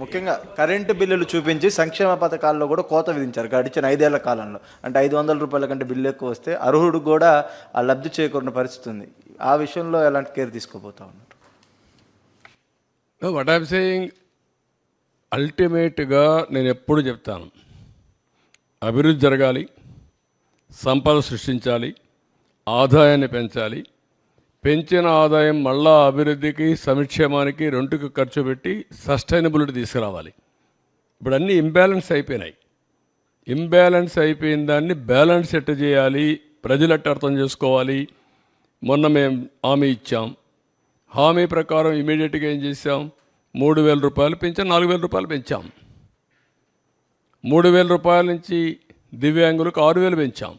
ముఖ్యంగా కరెంటు బిల్లులు చూపించి సంక్షేమ పథకాల్లో కూడా కోత విధించారు. గడిచిన ఐదేళ్ళ కాలంలో. అంటే ఐదు వందల రూపాయల కంటే బిల్లు ఎక్కువ వస్తే అర్హుడు కూడా ఆ లబ్ధి చేకూరిన పరిస్థితి ఉంది. ఆ విషయంలో ఎలాంటి కేర్ తీసుకోబోతా ఉన్నారు? వాట్ ఐమ్ సేయింగ్ అల్టిమేట్గా నేను ఎప్పుడు చెప్తాను. అభివృద్ధి జరగాలి సంపద సృష్టించాలి ఆదాయాన్ని పెంచాలి పెంచిన ఆదాయం మళ్ళా అభివృద్ధికి సంక్షేమానికి రెండుకి ఖర్చు పెట్టి సస్టైనబిలిటీ తీసుకురావాలి. ఇప్పుడు అన్నీ ఇంబ్యాలెన్స్ అయిపోయినాయి. ఇంబ్యాలెన్స్ అయిపోయిన దాన్ని బ్యాలెన్స్ ఎట్ట చేయాలి ప్రజలు ఎట్ట అర్థం చేసుకోవాలి? మొన్న మేము హామీ ఇచ్చాం. హామీ ప్రకారం ఇమీడియట్గా ఏం చేసాం మూడు వేల రూపాయలు పెంచాం నాలుగు వేల రూపాయలు పెంచాం. మూడు వేల రూపాయల నుంచి దివ్యాంగులకు ఆరు వేలు పెంచాం.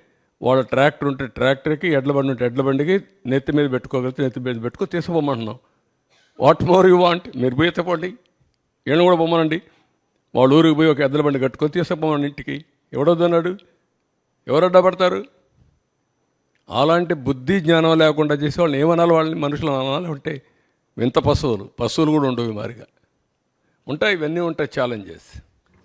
వాళ్ళ ట్రాక్టర్ ఉంటే ట్రాక్టర్కి ఎడ్ల బండి ఉంటే ఎడ్ల బండికి నెత్తి మీద పెట్టుకోగలిగితే నెత్తి మీద పెట్టుకో తీసుకుపోమంటున్నాం. వాట్ మోర్ యూ వాంట్ మీరు పోయి ఎత్తపోండి ఈయన కూడా పొమ్మనండి వాళ్ళ ఊరికి పోయి ఒక ఎద్దల బండి కట్టుకొని తీసుకుపోమని ఇంటికి. ఎవడొద్దన్నాడు ఎవరు అడ్డపడతారు అలాంటి బుద్ధి జ్ఞానం లేకుండా చేసే వాళ్ళని ఏమనాలి? వాళ్ళని మనుషులు అనాలి ఉంటే వింత పశువులు. పశువులు కూడా ఉండవు మారిగా. ఉంటాయి ఇవన్నీ ఉంటాయి ఛాలెంజెస్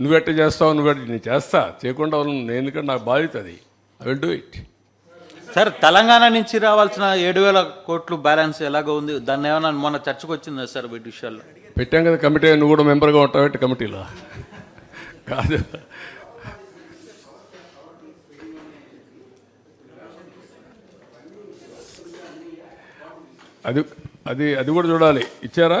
నువ్వెట్ట చేస్తావు నువ్వెట్ట నేను చేస్తా. చేయకుండా నేను ఎందుకంటే నాకు బాధ్యత అది. I will do it sir Telangana నుంచి రావాల్సిన ఏడు వేల కోట్లు బ్యాలెన్స్ ఎలాగో ఉంది? దాన్ని ఏమైనా మొన్న చర్చకు వచ్చిందా సార్ వీటి విషయాల్లో? పెట్టాం కదా కమిటీ నువ్వు కూడా మెంబర్గా ఉంటావు కమిటీలో. కాదు. అది అది అది కూడా చూడాలి. ఇచ్చారా?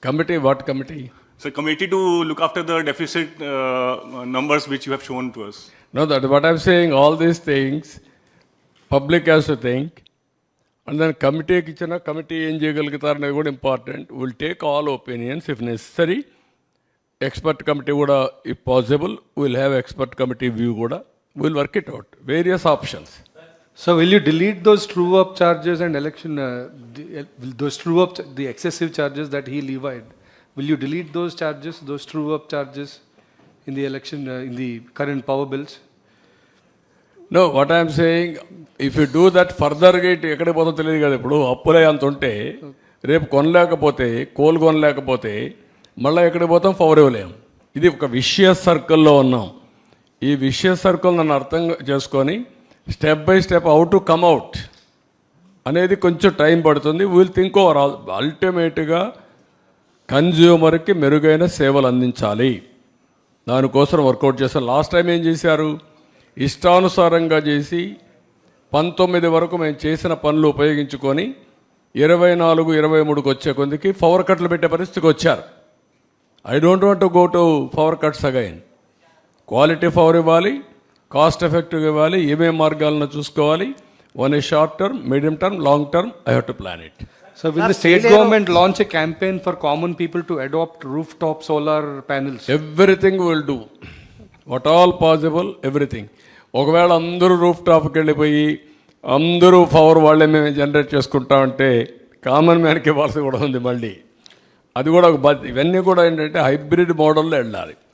Committee? What committee? So committee to look after the deficit uh, numbers which you have shown to us. No, that what I'm saying, all these things, public has to think. And then committee kitchen, committee in Jigalgitar good important. We'll take all opinions if necessary. Expert committee would, if possible, we'll have expert committee view. We'll work it out. Various options. So will you delete those true up charges and election, uh, the, uh, those true up, ch- the excessive charges that he levied? Will you delete those charges, those true up charges in the election, uh, in the current power bills? No what I'm saying if you do that ఫర్దర్గా ఇటు ఎక్కడికి పోతుందో తెలియదు కదా ఇప్పుడు అప్పులే అంత ఉంటే రేపు కొనలేకపోతే కోలు కొనలేకపోతే మళ్ళీ ఎక్కడికి పోతాం పవర్ ఇవ్వలేం ఇది ఒక విషయ సర్కిల్లో ఉన్నాం ఈ విషయ సర్కిల్ నన్ను అర్థం చేసుకొని step by step how to come out అనేది కొంచెం టైం పడుతుంది. విల్ థింక్ ఓవర్ ఆల్ అల్టిమేట్గా కన్జ్యూమర్కి మెరుగైన సేవలు అందించాలి. దానికోసం వర్కౌట్ చేస్తారు లాస్ట్ టైం ఏం చేశారు? ఇష్టానుసారంగా చేసి పంతొమ్మిది వరకు మేము చేసిన పనులు ఉపయోగించుకొని ఇరవై నాలుగు ఇరవై మూడుకి వచ్చే కొందికి పవర్ కట్లు పెట్టే పరిస్థితికి వచ్చారు. I don't want go to power cuts again quality power ఇవ్వాలి. కాస్ట్ ఎఫెక్టివ్గా ఇవ్వాలి ఏమేం మార్గాలను చూసుకోవాలి one a short term medium term long term I have to plan it So will the state government launch a campaign for common people to adopt rooftop solar panels? Everything will do what all possible everything ఒకవేళ అందరూ roof టాప్కి వెళ్ళిపోయి అందరూ power వాళ్ళే మేము generate చేసుకుంటామంటే common మ్యాన్కి ఇవ్వాల్సి కూడా ఉంది మళ్ళీ. అది కూడా ఒక ఇవన్నీ కూడా ఏంటంటే హైబ్రిడ్ మోడల్లో వెళ్ళాలి.